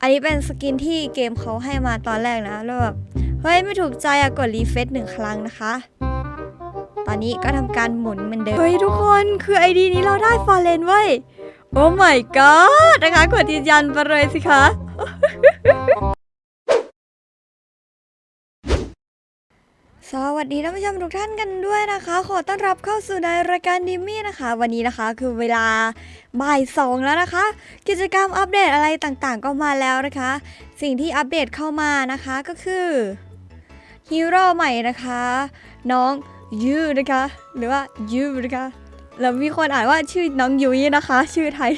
อันนี้เป็นสกินที่เกมเขาให้มาตอนแรกนะ แล้วแบบ เฮ้ย ไม่ถูกใจอะกดรีเฟซหนึ่งครั้งนะคะ ตอนนี้ก็ทำการหมุนเหมือนเดิม เฮ้ย ทุกคนคือไอดีนี้เราได้ฟอร์เรนไว้โอ้ my god นะคะกดยืนยันไปเลยสิคะ สวัสดีท่านผู้ชมทุกท่านกันด้วยนะคะ ขอต้อนรับเข้าสู่ในรายการดิมมี่นะคะ วันนี้นะคะคือเวลาบ่ายสองแล้วนะคะ กิจกรรมอัปเดตอะไรต่างๆ ก็มาแล้วนะคะ สิ่งที่อัปเดตเข้ามานะคะก็คือฮีโร่ใหม่นะคะ น้องยูนะคะ หรือว่ายูนะคะแล้วมีคนอ่านว่าชื่อน้องยุ้ยนะคะ ชื่อไทย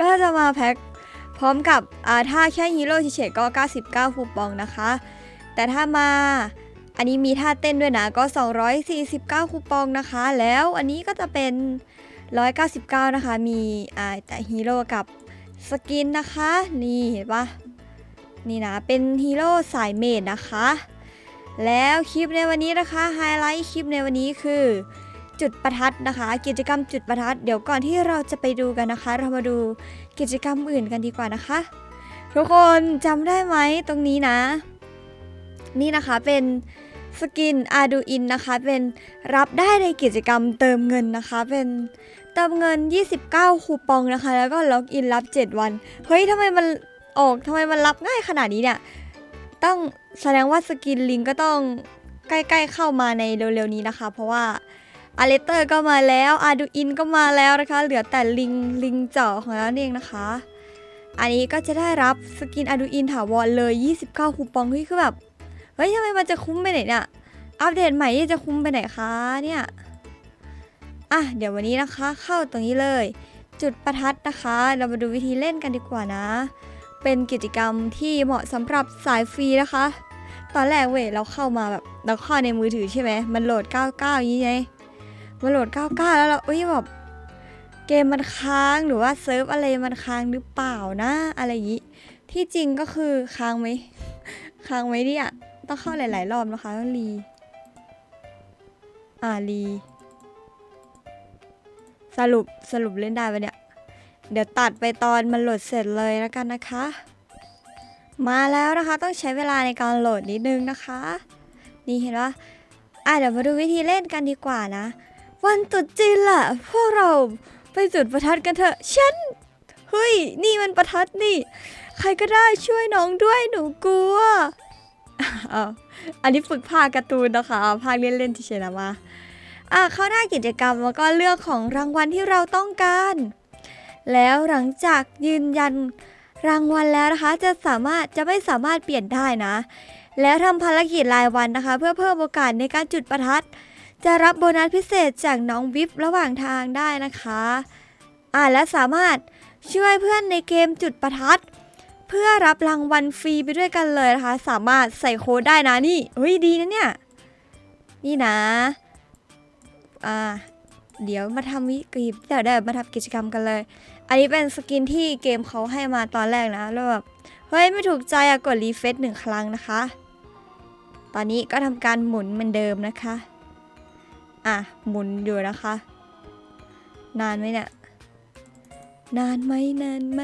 ก็จะมาแพ็คพร้อมกับถ้าแค่ฮีโร่เฉยๆก็ 99คูปองนะคะ แต่ถ้ามา อันนี้มีท่าเต้นด้วยนะก็ 249 คูปองนะคะ แล้วอันนี้ก็จะเป็น 199 นะคะ มีอ่าแต่ฮีโร่กับสกินนะคะ นี่เห็นปะนี่นะ เป็นฮีโร่สายเมดนะคะ แล้วคลิปในวันนี้นะคะ ไฮไลท์คลิปในวันนี้คือจุดประทัดนะคะ กิจกรรมจุดประทัด เดี๋ยวก่อนที่เราจะไปดูกันนะคะ เรามาดูกิจกรรมอื่นกันดีกว่านะคะ ทุกคนจำได้ไหมตรงนี้นะ นี่นะคะเป็น สกิน Arduin นะคะ เป็นรับได้ในกิจกรรมเติมเงินนะคะ เป็นเติมเงิน 29 คูปองนะคะ แล้วก็ล็อกอินรับ 7 วัน เฮ้ยทำไมมันออกทำไมมันรับง่ายขนาดนี้เนี่ย ต้องแสดงว่าสกินลิงก็ต้องใกล้ๆเข้ามาในเร็วๆนี้นะคะ เพราะว่าอาเลเตอร์ก็มาแล้ว Arduin ก็มาแล้วนะคะ เหลือแต่ลิงลิงเจาะของเราเองนะคะ อันนี้ก็จะได้รับสกิน Arduin ถาวรเลย 29 คูปองเฮ้ยคือแบบ เฮ้ยทำไมมันจะคุ้มไปไหนเนี่ย อัปเดตใหม่จะคุ้มไปไหนคะเนี่ย อะเดี๋ยววันนี้นะคะ เข้าตรงนี้เลย จุดประทัดนะคะ เรามาดูวิธีเล่นกันดีกว่านะ เป็นกิจกรรมที่เหมาะสำหรับสายฟรีนะคะ ตอนแรกเว้ยเราเข้ามาแบบเราเข้าในมือถือใช่ไหมมันโหลด 99อย่างนี้ไงมันโหลด 99 แล้วเราเอ้ยแบบเกมมันค้างหรือว่าเซิร์ฟอะไรมันค้างหรือเปล่านะ อะไรอย่างนี้ที่จริงก็คือค้างไหมค้างไหมเนี่ย ต้องเข้าหลาย ๆ รอบนะคะต้องรีอ่ารีสรุปสรุปเล่นได้ปะเนี่ย เดี๋ยวตัดไปตอนมันโหลดเสร็จเลยแล้วกันนะคะ มาแล้วนะคะต้องใช้เวลาในการโหลดนิดนึงนะคะ นี่เห็นปะอะเดี๋ยวมาดูวิธีเล่นกันดีกว่านะ วันตรุษจีนล่ะ พวกเราไปจุดประทัดกันเถอะฉันเฮ้ย นี่มันประทัดนี่ ใครก็ได้ช่วยน้องด้วยหนูกลัว อ้าวอันนี้ฝึกภาคการ์ตูนนะคะภาคเล่นๆที่เชนะมาอะเข้าหน้ากิจกรรมแล้วก็เลือกของรางวัลที่เราต้องการ แล้วหลังจากยืนยันรางวัลแล้วนะคะ จะสามารถจะไม่สามารถเปลี่ยนได้นะ แล้วทำภารกิจรายวันนะคะ เพื่อเพิ่มโอกาสในการจุดประทัด จะรับโบนัสพิเศษจากน้องวิฟระหว่างทางได้นะคะ อ่าและสามารถช่วยเพื่อนในเกมจุดประทัด เพื่อรับรางวัลฟรีไปด้วยกันเลยนะคะ สามารถใส่โค้ดได้นะนี่เฮ้ยดีนะเนี่ย นี่นะ อ่า เดี๋ยวมาทำวิกฤตเดี๋ยวเดี๋ยวมาทำกิจกรรมกันเลย อันนี้เป็นสกินที่เกมเขาให้มาตอนแรกนะแล้วแบบเฮ้ยไม่ถูกใจอะกดรีเฟซหนึ่งครั้งนะคะ ตอนนี้ก็ทำการหมุนเหมือนเดิมนะคะ อะหมุนอยู่นะคะ นานไหมเนี่ยนานไหมนานไหม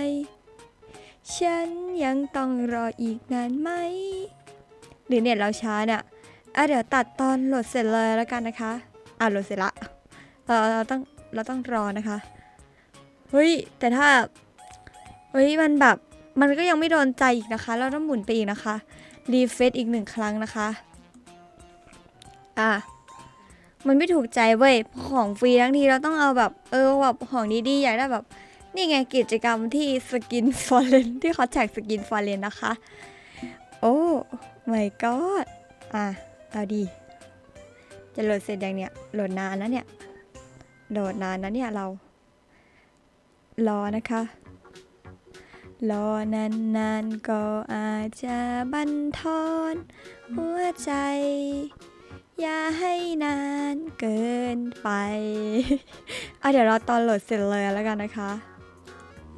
ฉันยังต้องรออีกนานไหม หรือเน็ตเราช้าเนี่ยอะเดี๋ยวตัดตอนโหลดเสร็จเลยแล้วกันนะคะ อะโหลดเสร็จละเออเราต้องเราต้องรอนะคะ เฮ้ย แต่ถ้า เฮ้ย มันแบบ มันก็ยังไม่โดนใจอีกนะคะ เราต้องหมุนไปอีกนะคะ รีเฟซอีกหนึ่งครั้งนะคะ อะ มันไม่ถูกใจเว้ย ของฟรีทั้งทีเราต้องเอาแบบ เออแบบของดีๆอยากได้แบบ นี่ไงกิจกรรมที่สกินฟอร์เรนที่เขาแท็กสกินฟอร์เรนนะคะ โอ้ my god อะ เอาดี จะโหลดเสร็จยังเนี่ย โหลดนานนะเนี่ย โหลดนานนะเนี่ยเรา รอนะคะ รอนานๆก็อาจจะบันทอนหัวใจ อย่าให้นานเกินไป อะเดี๋ยวเราตอนโหลดเสร็จเลยแล้วกันนะคะ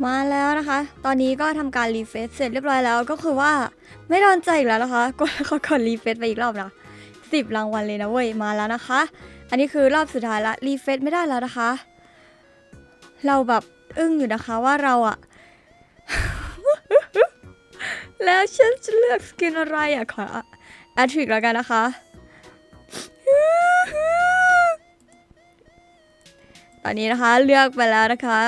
มาแล้วนะคะ ตอนนี้ก็ทำการรีเฟซเสร็จเรียบร้อยแล้วก็คือว่าไม่โดนใจอีกแล้วนะคะกดขอกดรีเฟซไปอีกรอบนะสิบรางวัลเลยนะเว้ยมาแล้วนะคะ อันนี้คือรอบสุดท้ายละรีเฟซไม่ได้แล้วนะคะ เราแบบอึ้งอยู่นะคะว่าเราอะแล้วฉันจะเลือกสกินอะไรอะขอแอทริกแล้วกันนะคะ ตอนนี้นะคะเลือกไปแล้วนะคะ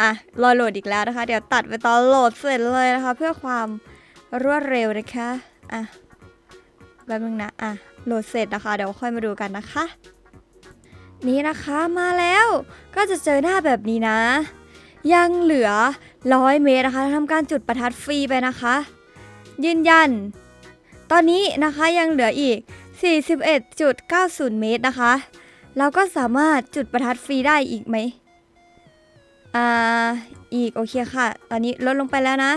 อะรอโหลดอีกแล้วนะคะ เดี๋ยวตัดไปตอนโหลดเสร็จเลยนะคะ เพื่อความรวดเร็วนะคะอะแป๊บนึงนะอะโหลดเสร็จนะคะ เดี๋ยวค่อยมาดูกันนะคะ นี่นะคะมาแล้วก็จะเจอหน้าแบบนี้นะ ยังเหลือ100เมตรนะคะทำการจุดประทัดฟรีไปนะคะ ยืนยัน ตอนนี้นะคะยังเหลืออีก 41.90 เมตรนะคะ เราก็สามารถจุดประทัดฟรีได้อีกไหม อ่าอีกโอเคค่ะ ตอนนี้ลดลงไปแล้วนะ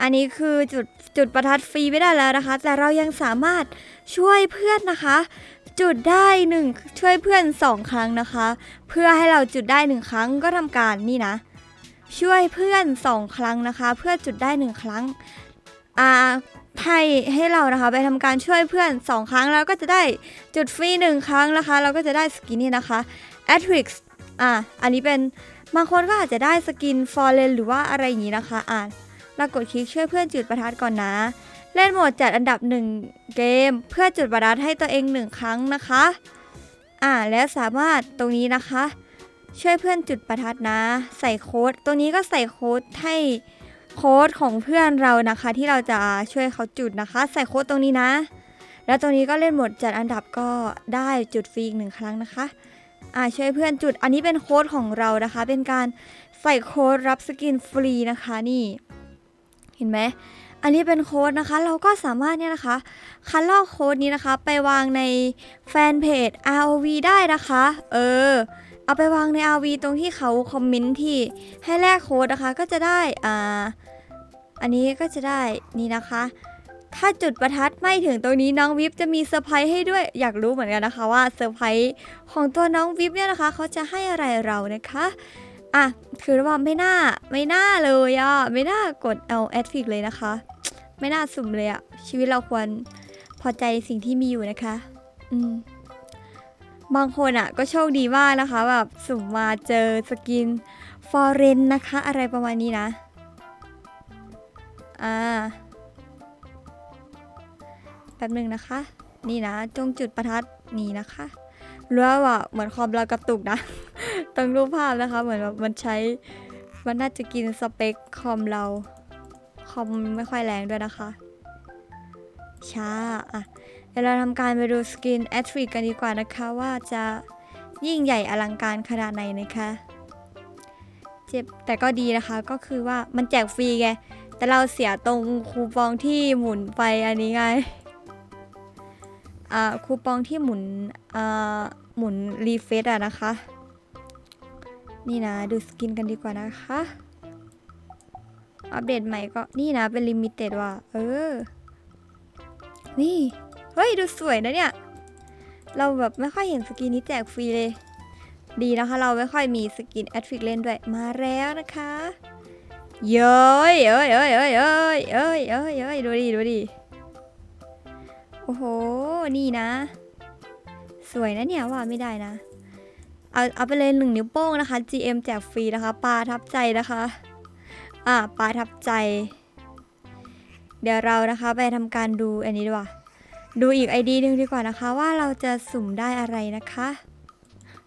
อันนี้คือจุดจุดประทัดฟรีไม่ได้แล้วนะคะ แต่เรายังสามารถช่วยเพื่อนนะคะ จุดได้หนึ่งช่วยเพื่อนสองครั้งนะคะ เพื่อให้เราจุดได้หนึ่งครั้งก็ทำการนี่นะ ช่วยเพื่อนสองครั้งนะคะ เพื่อจุดได้หนึ่งครั้งอ่าให้ให้เรานะคะไปทำการช่วยเพื่อนสองครั้งแล้วก็จะได้จุดฟรีหนึ่งครั้งนะคะ เราก็จะได้สกินนี่นะคะ a t r i x อ่าอันนี้เป็น บางคนก็อาจจะได้สกิน f o r e n หรือว่าอะไรอย่างนี้นะคะ อ่าเรากดคลิกช่วยเพื่อนจุดประทัดก่อนนะ เล่นโหมดจัดอันดับ 1 เกม เพื่อจุดประทัดให้ตัวเอง 1 ครั้งนะคะ อ่าและสามารถตรงนี้นะคะ ช่วยเพื่อนจุดประทัดนะ ใส่โค้ด ตรงนี้ก็ใส่โค้ดให้โค้ดของเพื่อนเรานะคะ ที่เราจะช่วยเขาจุดนะคะ ใส่โค้ดตรงนี้นะ แล้วตรงนี้ก็เล่นโหมดจัดอันดับก็ได้จุดฟรีอีกหนึ่งครั้งนะคะ อ่าช่วยเพื่อนจุดอันนี้เป็นโค้ดของเรานะคะ เป็นการใส่โค้ดรับสกินฟรีนะคะนี่ เห็นไหมอันนี้เป็นโค้ดนะคะ เราก็สามารถเนี่ยนะคะคัดลอกโค้ดนี้นะคะ ไปวางในแฟนเพจ ROV ได้นะคะ เออ เอาไปวางใน RV ตรงที่เขาคอมเมนต์ที่ให้แลกโค้ดนะคะก็จะได้อ่าอันนี้ก็จะได้นี่นะคะ ถ้าจุดประทัดไม่ถึงตรงนี้น้องวิบจะมีเซอร์ไพรส์ให้ด้วย อยากรู้เหมือนกันนะคะว่าเซอร์ไพรส์ของตัวน้องวิบเนี่ยนะคะ เขาจะให้อะไรเรานะคะอะคือว่าไม่น่าไม่น่าเลยอะไม่น่ากดเอาแอดฟิกเลยนะคะ ไม่น่าสุ่มเลยอะชีวิตเราควรพอใจสิ่งที่มีอยู่นะคะ อืมบางคนอะ ก็โชคดีมากนะคะ แบบสุ่มมาเจอสกินฟอร์เรนนะคะ อะไรประมาณนี้นะ อ่า ป๊บหนึ่งนะคะ นี่นะจงจุดประทัดนี่นะคะรู้ว่าเหมือนคอมเรากระตุกนะ ต้องรูปภาพนะคะ เหมือนแบบมันใช้มันน่าจะกินสเปคคอมเราคอมไม่ค่อยแรงด้วยนะคะ ช้าอะเดี๋ยวเราทำการไปดูสกินแอทริกกันดีกว่านะคะว่าจะยิ่งใหญ่อลังการขนาดไหนนะคะเจ็บแต่ก็ดีนะคะก็คือว่ามันแจกฟรีไงแต่เราเสียตรงคูปองที่หมุนไปอันนี้ไง อ่าคูปองที่หมุนอ่าหมุนรีเฟซอะนะคะ นี่นะดูสกินกันดีกว่านะคะ อัปเดตใหม่ก็นี่นะเป็นลิมิเต็ดว่ะเออ นี่ เฮ้ย ดูสวยนะเนี่ย เราแบบไม่ค่อยเห็นสกินนี้แจกฟรีเลย ดีนะคะ เราไม่ค่อยมีสกินแอดฟิกเล่นด้วย มาแล้วนะคะเย้ยเอ้ยเอ้ยเอ้ยเอ้ยเอ้ยเอ้ยเอ้ยดูดิดูดิ อ้โห นี่นะ สวยนะเนี่ยว่าไม่ได้นะ เอาเอาไปเลยหนึ่งนิ้วโป้งนะคะ GM แจกฟรีนะคะ ปลาทับใจนะคะ อ่าปลาทับใจ เดี๋ยวเรานะคะไปทำการดูอันนี้ดีกว่า ดูอีกไอดีหนึ่งดีกว่านะคะ ว่าเราจะสุ่มได้อะไรนะคะ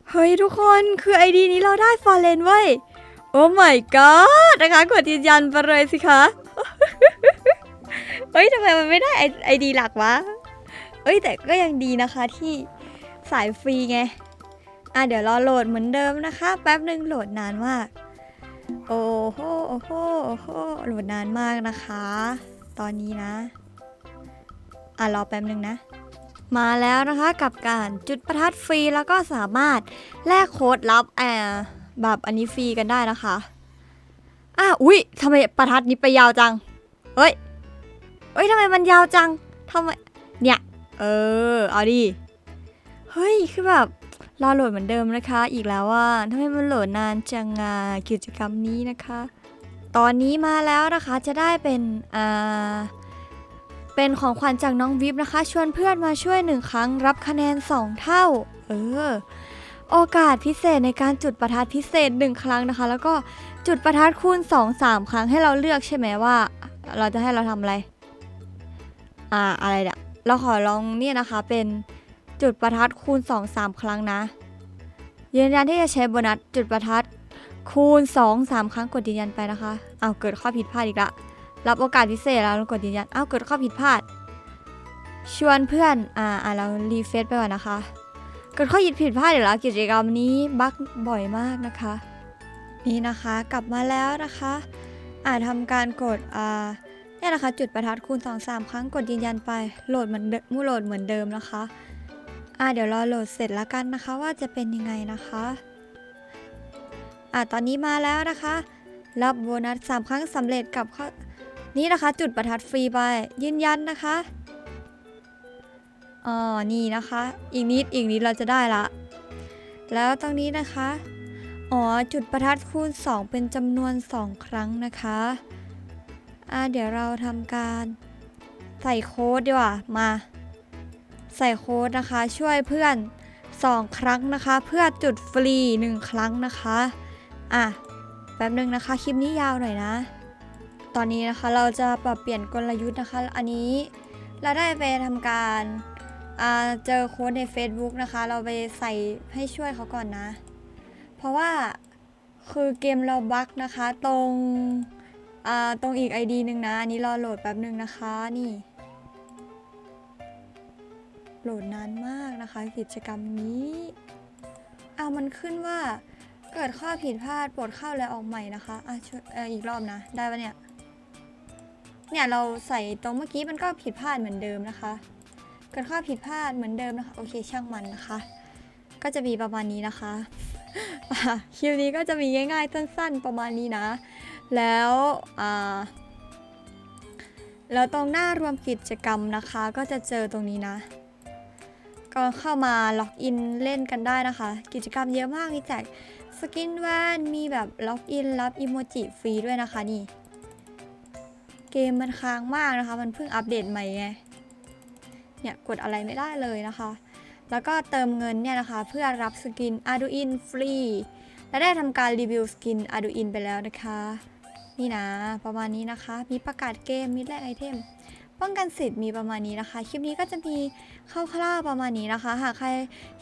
เฮ้ยทุกคนคือไอดีนี้เราได้ฟอร์เรนเว้ย โอ้ my god นะคะกดยืนยันไปเลยสิคะเฮ้ยทำไมมันไม่ได้ไอดีหลักวะ เอ้ยแต่ก็ยังดีนะคะที่สายฟรีไง อะเดี๋ยวรอโหลดเหมือนเดิมนะคะ แป๊บหนึ่งโหลดนานมาก โอ้โหโอ้โหโอ้โหโหลดนานมากนะคะ ตอนนี้นะ อะรอแป๊บหนึ่งนะ มาแล้วนะคะกับการจุดประทัดฟรีแล้วก็สามารถแลกโค้ดลับแอบแบบอันนี้ฟรีกันได้นะคะอะอุ๊ยทำไมประทัดนี้ไปยาวจัง เฮ้ย เฮ้ยทำไมมันยาวจังทำไม เนี่ย เออ เอาดิ เฮ้ย คือแบบรอโหลดเหมือนเดิมนะคะ อีกแล้วว่าทำไมมันโหลดนานจังอะกิจกรรมนี้นะคะ ตอนนี้มาแล้วนะคะจะได้เป็น อ่า เป็นของขวัญจากน้องวิบนะคะ ชวนเพื่อนมาช่วยหนึ่งครั้งรับคะแนน 2 เท่า เออ โอกาสพิเศษในการจุดประทัดพิเศษ 1 ครั้งนะคะ แล้วก็จุดประทัดคูณ 2 3 ครั้งให้เราเลือกใช่ไหมว่า เราจะให้เราทำอะไร อ่า อะไรเนี่ย เราขอลองเนี่ยนะคะเป็นจุดประทัดคูณ 2 3 ครั้งนะ ยืนยันที่จะใช้โบนัสจุดประทัดคูณ 2 3 ครั้งกดยืนยันไปนะคะเอาวเกิดข้อผิดพลาดอีกละ รับโอกาสพิเศษแล้วกดยืนยันเอ้าเกิดข้อผิดพลาด ชวนเพื่อนอ่าอ่าเรารีเฟซไปก่อนนะคะ เกิดข้อผิดผิดพลาดอีกแล้วกิจกรรมนี้บั๊กบ่อยมากนะคะ นี่นะคะกลับมาแล้วนะคะ อ่าทำการกดอ่า นี่ยนะคะจุดประทัดคูณ2 3 ครั้งกดยืนยันไปโหลดเหมือนมมูโหลดเหมือนเดิมนะคะ อ่าเดี๋ยวรอโหลดเสร็จแล้วกันนะคะ ว่าจะเป็นยังไงนะคะอ่าตอนนี้มาแล้วนะคะ รับโบนัส3ครั้งสำเร็จกับข้อนี่นะคะ จุดประทัดฟรีไปยืนยันนะคะอ๋อนี่นะคะ อีกนิดอีกนิดเราจะได้ละแล้วตรงนี้นะคะ อ๋อ จุดประทัดคูณ 2 เป็นจำนวน 2 ครั้งนะคะ อ่าเดี๋ยวเราทำการใส่โค้ดดีกว่า มา ใส่โค้ดนะคะ ช่วยเพื่อน 2 ครั้งนะคะ เพื่อจุดฟรี 1 ครั้งนะคะ อะ แป๊บนึงนะคะ คลิปนี้ยาวหน่อยนะ ตอนนี้นะคะเราจะปรับเปลี่ยนกลยุทธ์นะคะ อันนี้เราได้ไปทำการเจอโค้ดใน Facebook นะคะ เราไปใส่ให้ช่วยเขาก่อนนะ เพราะว่าคือเกมเราบั๊กนะคะตรง อ่าตรงอีก ID หนึ่งนะ อันนี้รอโหลดแป๊บหนึ่งนะคะนี่ โหลดนานมากนะคะ กิจกรรมนี้เอามันขึ้นว่าเกิดข้อผิดพลาดปรดเข้าและออกใหม่นะคะอะช่วยเอออีกรอบนะ ได้ปะเนี่ย เนี่ยเราใส่ตรงเมื่อกี้มันก็ผิดพลาดเหมือนเดิมนะคะ เกิดข้อผิดพลาดเหมือนเดิมนะคะ โอเคช่างมันนะคะ ก็จะมีประมาณนี้นะคะอะคลิปนี้ก็จะมีง่ายๆสั้น ๆ ประมาณนี้นะ แล้วแล้วตรงหน้ารวมกิจกรรมนะคะ ก็จะเจอตรงนี้นะ ก็เข้ามาล็อกอินเล่นกันได้นะคะ กิจกรรมเยอะมากมีแจกสกินแวนมีแบบล็อกอินรับอิโมจิฟรีด้วยนะคะนี่ เกมมันค้างมากนะคะ มันเพิ่งอัปเดตใหม่ไงเนี่ยกดอะไรไม่ได้เลยนะคะ แล้วก็เติมเงินเนี่ยนะคะ เพื่อรับสกิน Arduin ฟรี และได้ทำการรีวิวสกิน Arduin ไปแล้วนะคะ นี่นะ ประมาณนี้นะคะ มีประกาศเกมมีแลกไอเทม ป้องกันสิทธิ์มีประมาณนี้นะคะ คลิปนี้ก็จะมีคร่าวๆประมาณนี้นะคะ หากใคร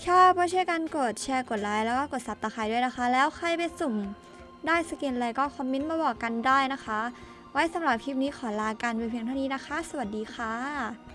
ชอบก็ช่วยกันกดแชร์กดไลค์แล้วก็กดซับตะไคร้ด้วยนะคะ แล้วใครไปสุ่มได้สกินอะไรก็คอมเมนต์มาบอกกันได้นะคะ ไว้สำหรับคลิปนี้ขอลากันไปเพียงเท่านี้นะคะ สวัสดีค่ะ